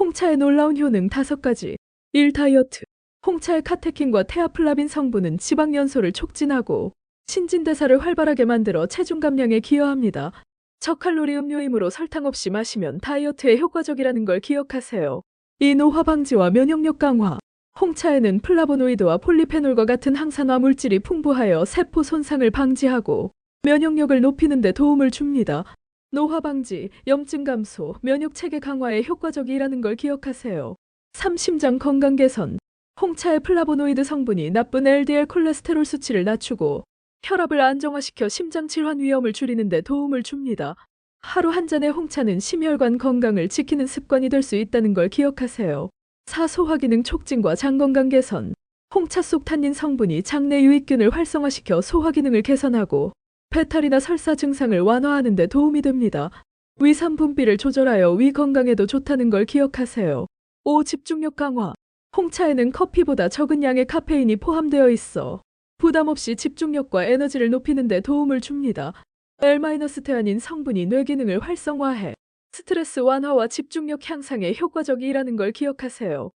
홍차의 놀라운 효능 5가지. 1. 다이어트. 홍차의 카테킨과 테아플라빈 성분은 지방 연소를 촉진하고 신진대사를 활발하게 만들어 체중 감량에 기여합니다. 저칼로리 음료이므로 설탕 없이 마시면 다이어트에 효과적이라는 걸 기억하세요. 이 노화 방지와 면역력 강화. 홍차에는 플라보노이드와 폴리페놀과 같은 항산화 물질이 풍부하여 세포 손상을 방지하고 면역력을 높이는 데 도움을 줍니다. 노화 방지, 염증 감소, 면역 체계 강화에 효과적이라는 걸 기억하세요. 3. 심장 건강 개선. 홍차의 플라보노이드 성분이 나쁜 LDL 콜레스테롤 수치를 낮추고 혈압을 안정화시켜 심장 질환 위험을 줄이는 데 도움을 줍니다. 하루 한 잔의 홍차는 심혈관 건강을 지키는 습관이 될 수 있다는 걸 기억하세요. 4. 소화 기능 촉진과 장 건강 개선. 홍차 속 탄닌 성분이 장내 유익균을 활성화시켜 소화 기능을 개선하고 배탈이나 설사 증상을 완화하는 데 도움이 됩니다. 위산 분비를 조절하여 위 건강에도 좋다는 걸 기억하세요. 5. 집중력 강화. 홍차에는 커피보다 적은 양의 카페인이 포함되어 있어 부담 없이 집중력과 에너지를 높이는 데 도움을 줍니다. L-테아닌 성분이 뇌 기능을 활성화해 스트레스 완화와 집중력 향상에 효과적이라는 걸 기억하세요.